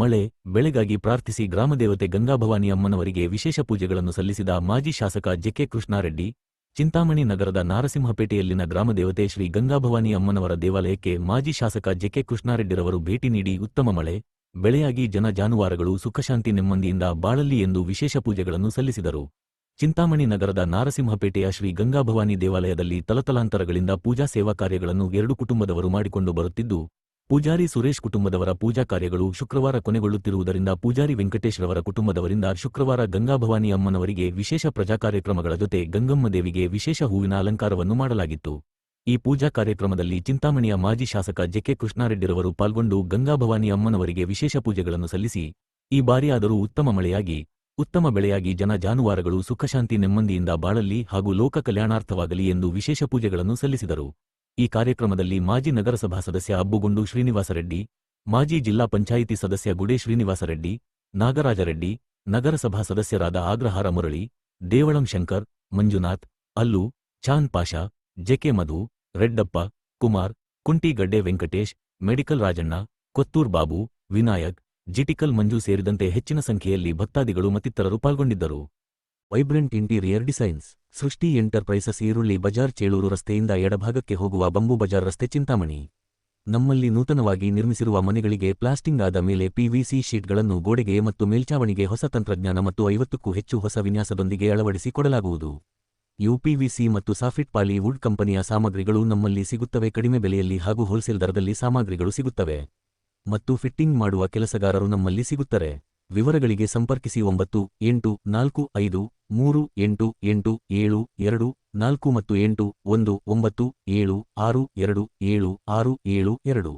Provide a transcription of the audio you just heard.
ಮಳೆ, ಬೆಳೆಗಾಗಿ ಪ್ರಾರ್ಥಿಸಿ ಗ್ರಾಮದೇವತೆ ಗಂಗಾಭವಾನಿ ಅಮ್ಮನವರಿಗೆ ವಿಶೇಷ ಪೂಜೆಗಳನ್ನು ಸಲ್ಲಿಸಿದ ಮಾಜಿ ಶಾಸಕ ಜೆಕೆ ಕೃಷ್ಣಾರೆಡ್ಡಿ, ಚಿಂತಾಮಣಿ ನಗರದ ನಾರಸಿಂಹಪೇಟೆಯಲ್ಲಿನ ಗ್ರಾಮದೇವತೆ ಶ್ರೀ ಗಂಗಾಭವಾನಿ ಅಮ್ಮನವರ ದೇವಾಲಯಕ್ಕೆ ಮಾಜಿ ಶಾಸಕ ಜೆಕೆ ಕೃಷ್ಣಾರೆಡ್ಡಿರವರು ಭೇಟಿ ನೀಡಿ ಉತ್ತಮ ಮಳೆ, ಬೆಳೆಯಾಗಿ ಜನ ಜಾನುವಾರುಗಳು ಸುಖಶಾಂತಿ ನೆಮ್ಮದಿಯಿಂದ ಬಾಳಲಿ ಎಂದು ವಿಶೇಷ ಪೂಜೆಗಳನ್ನು ಸಲ್ಲಿಸಿದರು. ಚಿಂತಾಮಣಿ ನಗರದ ನಾರಸಿಂಹಪೇಟೆಯ ಶ್ರೀ ಗಂಗಾಭವಾನಿ ದೇವಾಲಯದಲ್ಲಿ ತಲತಲಾಂತರಗಳಿಂದ ಪೂಜಾ ಸೇವಾ ಕಾರ್ಯಗಳನ್ನು ಎರಡು ಕುಟುಂಬದವರು ಮಾಡಿಕೊಂಡು ಬರುತ್ತಿದ್ದು ಪೂಜಾರಿ ಸುರೇಶ್ ಕುಟುಂಬದವರ ಪೂಜಾ ಕಾರ್ಯಗಳು ಶುಕ್ರವಾರ ಕೊನೆಗೊಳ್ಳುತ್ತಿರುವುದರಿಂದ ಪೂಜಾರಿ ವೆಂಕಟೇಶ್ ರವರ ಕುಟುಂಬದವರಿಂದ ಶುಕ್ರವಾರ ಗಂಗಾಭವಾನಿ ಅಮ್ಮನವರಿಗೆ ವಿಶೇಷ ಪ್ರಜಾ ಕಾರ್ಯಕ್ರಮಗಳ ಜೊತೆ ಗಂಗಮ್ಮ ದೇವಿಗೆ ವಿಶೇಷ ಹೂವಿನ ಅಲಂಕಾರವನ್ನು ಮಾಡಲಾಗಿತ್ತು. ಈ ಪೂಜಾ ಕಾರ್ಯಕ್ರಮದಲ್ಲಿ ಚಿಂತಾಮಣಿಯ ಮಾಜಿ ಶಾಸಕ ಜೆಕೆ ಕೃಷ್ಣಾರೆಡ್ಡಿರವರು ಪಾಲ್ಗೊಂಡು ಗಂಗಾಭವಾನಿ ಅಮ್ಮನವರಿಗೆ ವಿಶೇಷ ಪೂಜೆಗಳನ್ನು ಸಲ್ಲಿಸಿ, ಈ ಬಾರಿಯಾದರೂ ಉತ್ತಮ ಮಳೆಯಾಗಿ, ಉತ್ತಮ ಬೆಳೆಯಾಗಿ ಜನ ಜಾನುವಾರುಗಳು ಸುಖಶಾಂತಿ ನೆಮ್ಮದಿಯಿಂದ ಬಾಳಲಿ ಹಾಗೂ ಲೋಕ ಕಲ್ಯಾಣಾರ್ಥವಾಗಲಿ ಎಂದು ವಿಶೇಷ ಪೂಜೆಗಳನ್ನು ಸಲ್ಲಿಸಿದರು. ಈ ಕಾರ್ಯಕ್ರಮದಲ್ಲಿ ಮಾಜಿ ನಗರಸಭಾ ಸದಸ್ಯ ಅಬ್ಬುಗುಂಡು ಶ್ರೀನಿವಾಸರೆಡ್ಡಿ, ಮಾಜಿ ಜಿಲ್ಲಾ ಪಂಚಾಯಿತಿ ಸದಸ್ಯ ಗುಡೆ ಶ್ರೀನಿವಾಸರೆಡ್ಡಿ, ನಾಗರಾಜರೆಡ್ಡಿ, ನಗರಸಭಾ ಸದಸ್ಯರಾದ ಆಗ್ರಹಾರ ಮುರಳಿ, ದೇವಳಂ ಶಂಕರ್, ಮಂಜುನಾಥ್, ಅಲ್ಲು ಚಾಂದ್ ಪಾಷಾ, ಜೆಕೆ ಮಧು, ರೆಡ್ಡಪ್ಪ, ಕುಮಾರ್ ಕುಂಟಿಗಡ್ಡೆ ವೆಂಕಟೇಶ್, ಮೆಡಿಕಲ್ ರಾಜಣ್ಣ, ಕೊತ್ತೂರ್ ಬಾಬು, ವಿನಾಯಕ್, ಜಿಟಿಕಲ್ ಮಂಜು ಸೇರಿದಂತೆ ಹೆಚ್ಚಿನ ಸಂಖ್ಯೆಯಲ್ಲಿ ಭಕ್ತಾದಿಗಳು ಮತ್ತಿತರರು ಪಾಲ್ಗೊಂಡಿದ್ದರು. Vibrant interior designs. Srushti enterprises ಈರುಳ್ಳಿ ಬಜಾರ್ ಚೇಳೂರು ರಸ್ತೆಯಿಂದ ಎಡಭಾಗಕ್ಕೆ ಹೋಗುವ ಬಂಬು ಬಜಾರ್ ರಸ್ತೆ ಚಿಂತಾಮಣಿ. ನಮ್ಮಲ್ಲಿ ನೂತನವಾಗಿ ನಿರ್ಮಿಸಿರುವ ಮನೆಗಳಿಗೆ ಪ್ಲಾಸ್ಟಿಂಗ್ ಆದ ಮೇಲೆ ಪಿವಿಸಿ ಶೀಟ್ಗಳನ್ನು ಗೋಡೆಗೆ ಮತ್ತು ಮೇಲ್ಛಾವಣಿಗೆ ಹೊಸ ತಂತ್ರಜ್ಞಾನ ಮತ್ತು ಐವತ್ತಕ್ಕೂ ಹೆಚ್ಚು ಹೊಸ ವಿನ್ಯಾಸದೊಂದಿಗೆ ಅಳವಡಿಸಿ ಕೊಡಲಾಗುವುದು. ಯುಪಿವಿಸಿ ಮತ್ತು ಸಾಫಿಟ್ ಪಾಲಿ ವುಡ್ ಕಂಪನಿಯ ಸಾಮಗ್ರಿಗಳು ನಮ್ಮಲ್ಲಿ ಸಿಗುತ್ತವೆ. ಕಡಿಮೆ ಬೆಲೆಯಲ್ಲಿ ಹಾಗೂ ಹೋಲ್ಸೇಲ್ ದರದಲ್ಲಿ ಸಾಮಗ್ರಿಗಳು ಸಿಗುತ್ತವೆ. ಮತ್ತು ಫಿಟ್ಟಿಂಗ್ ಮಾಡುವ ಕೆಲಸಗಾರರು ನಮ್ಮಲ್ಲಿ ಸಿಗುತ್ತಾರೆ. ವಿವರಗಳಿಗೆ ಸಂಪರ್ಕಿಸಿ ಒಂಬತ್ತು ಎಂಟು ನಾಲ್ಕು ಐದು ಮೂರು, ಎಂಟು ಎಂಟು, ಏಳು, ಎರಡು, ನಾಲ್ಕು ಮತ್ತು ಎಂಟು, ಒಂದು, ಒಂಬತ್ತು, ಏಳು, ಆರು, ಎರಡು, ಏಳು, ಆರು, ಏಳು, ಎರಡು.